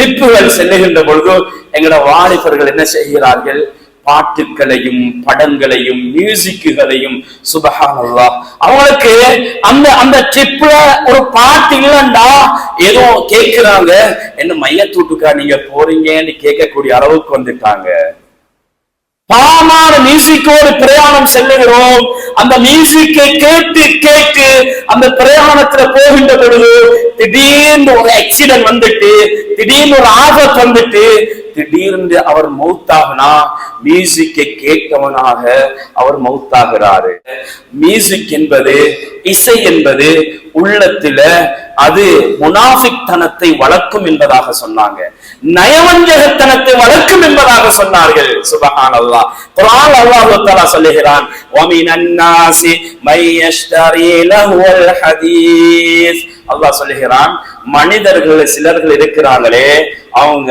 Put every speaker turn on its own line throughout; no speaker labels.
ட்ரிப்புகள் செல்லுகின்ற பொழுது எங்களோட வாலிபர்கள் என்ன செய்கிறார்கள்? பாட்டுகளையும் படங்களையும் மியூசிக்குகளையும் சுபஹானல்லா. அவங்களுக்கு அந்த அந்த ட்ரிப்ல ஒரு பாட்டு இல்லைண்டா? ஏதோ கேட்கிறாங்க என்ன மையத்தூட்டுக்கா நீங்க போறீங்கன்னு கேட்கக்கூடிய அளவுக்கு வந்துட்டாங்க. பாமான மியூசிக்கோடு பிரயாணம் செல்லுகிறோம். அந்த மியூசிக்கை கேட்டு கேட்டு அந்த பிரயாணத்துல போகின்ற பொழுது திடீர்னு ஒரு ஆக்சிடென்ட் வந்துட்டு திடீர்னு ஒரு ஆபத் வந்துட்டு திடீர்னு அவர் மௌத்தாகனா மியூசிக்கை கேட்டவனாக அவர் மௌத்தாகிறாரு. மியூசிக் என்பது இசை என்பது உள்ளத்துல அது முனாஃபிக் தனத்தை வளர்க்கும் என்பதாக சொன்னாங்க. நயவஞ்சகத்தனத்தை வளர்க்கும் என்பதாக சொன்னார்கள். சுபஹான் அல்லாஹ் குரான் அல்லாஹ் தஆலா சொல்லுகிறான் வமினன் நாசி மை லஹுல் ஹதீஸ். அல்லாஹ் சொல்லுகிறான் மனிதர்கள் சிலர்கள் இருக்கிறாங்களே அவங்க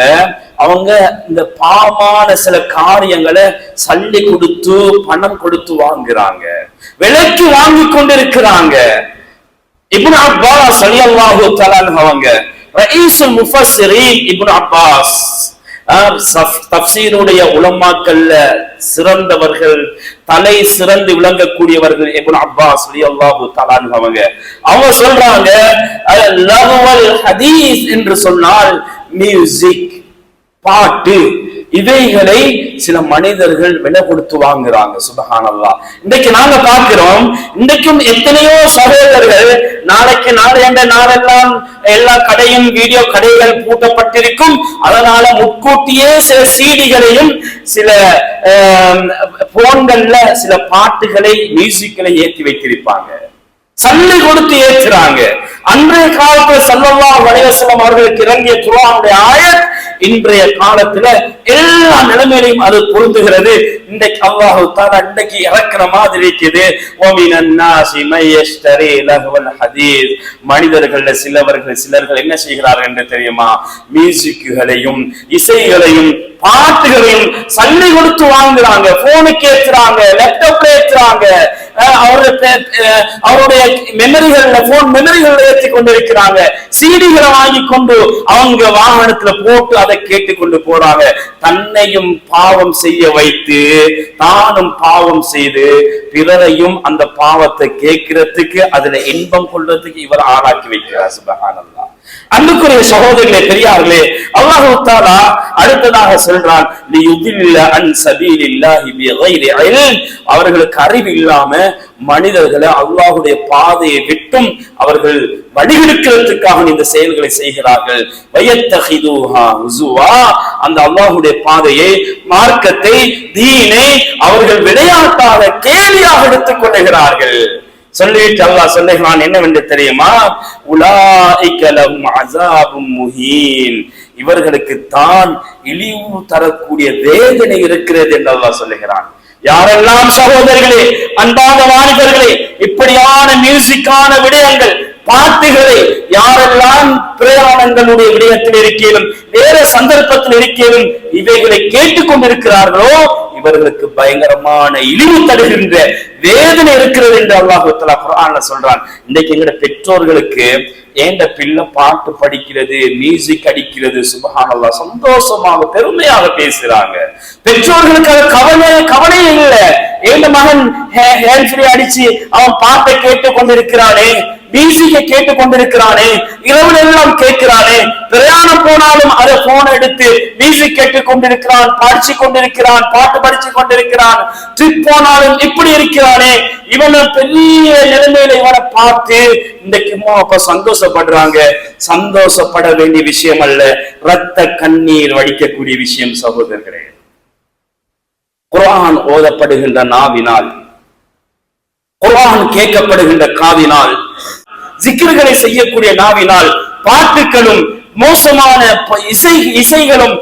அவங்க இந்த பாவமான சில காரியங்களை சல்லி கொடுத்து பணம் கொடுத்து வாங்குறாங்க. விலைக்கு வாங்கி கொண்டிருக்கிறாங்க. இப்னு அப்பாஸ் ரலியல்லாஹு தஆலா அவங்க ரயீசுல் முஃபஸ்ஸிரீன் இப்னு அப்பாஸ். தப்சீனுடைய சஃப்- உலமாக்கல்ல சிறந்தவர்கள் தலை சிறந்து விளங்கக்கூடியவர்கள் இப்னு அப்பாஸ் ரலியல்லாஹு தஆலா அவங்க. அவங்க சொல்றாங்க அஹ், ஹதீஸ் என்று சொன்னால் மியூசிக் பாட்டு. இவைகளை சில மனிதர்கள் விலை கொடுத்து வாங்குறாங்க சுபகானல்லா இன்றைக்கு நாங்க பார்க்கிறோம் இன்றைக்கும் எத்தனையோ சகோதரர்கள் நாளைக்கு நாளையண்ட நாளெல்லாம் எல்லா கடையும் வீடியோ கடைகள் பூட்டப்பட்டிருக்கும். அதனால முன்கூட்டியே சில சீடிகளையும் சில போன்கள்ல சில பாட்டுகளை மியூசிக்களை ஏற்றி வைத்திருப்பாங்க. சல்லி கொடுத்து ஏற்றுறாங்க. அன்றைய காலத்துல சல்லல்லா அலைஹி அவர்களுக்கு இறங்கிய குர்ஆனுடைய ஆயத் இன்றைய காலத்துல எல்லா நிலைமையிலையும் அது பொருந்துகிறது. இன்றைக்கு அல்லாஹு தஆலா இன்றைக்கு இறக்குற மாதிரி இருக்குது. வமினன் மனிதர்கள்ல சிலவர்கள் சிலர்கள் என்ன செய்கிறார்கள் என்று தெரியுமா? மியூசிக்குகளையும் இசைகளையும் பாட்டுகளையும் சல்லி கொடுத்து வாங்குறாங்க. போனுக்கு ஏத்துறாங்க லேப்டாப்ல ஏத்துறாங்க. அவருடைய பே- அவருடைய மெமரிகள்ல போன் மெமரிகள் ஏற்றி கொண்டிருக்கிறாங்க சீடிகளை வாங்கி கொண்டு அவங்க வாகனத்துல போட்டு அதை கேட்டு கொண்டு போறாங்க. தன்னையும் பாவம் செய்ய வைத்து தானும் பாவம் செய்து பிறரையும் அந்த பாவத்தை கேட்கிறதுக்கு அதுல இன்பம் கொள்றதுக்கு இவர் ஆளாக்கி வைக்கிறார். சுபகானந்தா அன்புக்குரிய சகோதரர்களே பெரியார்களே அல்லாஹு தாலா அடுத்ததாக சொல்றான் அன் அவர்களுக்கு அறிவு இல்லாம மனிதர்களை அல்லாஹுடைய பாதையை விட்டும் அவர்கள் வழிகெடுக்கிறதுக்காக இந்த செயல்களை செய்கிறார்கள். வயத்தஹிதுஹா அந்த அல்லாஹுடைய பாதையை மார்க்கத்தை தீனை அவர்கள் விளையாட்டாக கேலியாக எடுத்துக் கொள்ளுகிறார்கள். சொல்லிட்டு அல்லாஹ் சொல்லுகிறான் என்னவென்று தெரியுமா? உலாய்கலம் அசாபும் முஹீன். இவர்களுக்கு தான் இழிவு தரக்கூடிய வேதனை இருக்கிறது என்று அல்லாஹ் சொல்லுகிறான். யாரெல்லாம் சகோதரர்களே அன்பான வாலிபர்களே இப்படியான மியூசிக்கான விடயங்கள் பாட்டுகளை யாரெல்லாம் பிரயாணங்களுடைய விடயத்தில் இருக்கிறோம் வேற சந்தர்ப்பத்தில் இருக்கிறோம் இவைகளை கேட்டுக்கொண்டிருக்கிறார்களோ இவர்களுக்கு பயங்கரமான இழிவு தருகின்ற வேதனை இருக்கிறது என்று அல்லாஹுத்தலா குரான்ல சொல்றான். இன்னைக்கு எங்கட பெற்றோர்களுக்கு ஏண்ட பிள்ளை பாட்டு படிக்கிறது மியூசிக் அடிக்கிறது சுபஹானல்லா சந்தோஷமாக பெருமையாக பேசுறாங்க. பெற்றோர்களுக்கு அது கவலை கவலை இல்லை. ஏண்ட மகன் ஹேண்ட் ஃப்ரீ அடிச்சு அவன் பாட்டை கேட்டு கொண்டிருக்கிறானே மியூசிக்கை கேட்டு கொண்டிருக்கிறானே இரவு எல்லாம் கேட்கிறானே பிரயாண போனாலும் அதை போன் எடுத்து மியூசிக் கேட்டுக் கொண்டிருக்கிறான் படிச்சு கொண்டிருக்கிறான் பாட்டு படிச்சு கொண்டிருக்கிறான். ட்ரிப் போனாலும் இப்படி இருக்கிறானே. இவனை பெரிய நிலைமையில இவனை பார்த்து இன்றைக்கு அம்மா அப்பா சந்தோஷப்படுறாங்க. சந்தோஷப்பட வேண்டிய விஷயம் அல்ல ரத்த கண்ணீர் வடிக்கக்கூடிய விஷயம் சகோதரர்களே. குரான் ஓதப்படுகின்ற நாவினால் குரான் கேட்கப்படுகின்ற காவினால் ஜிக்ருகளை செய்யக்கூடிய நாவினால் பாட்டுகளும் மோசமான இசை இசைகளும்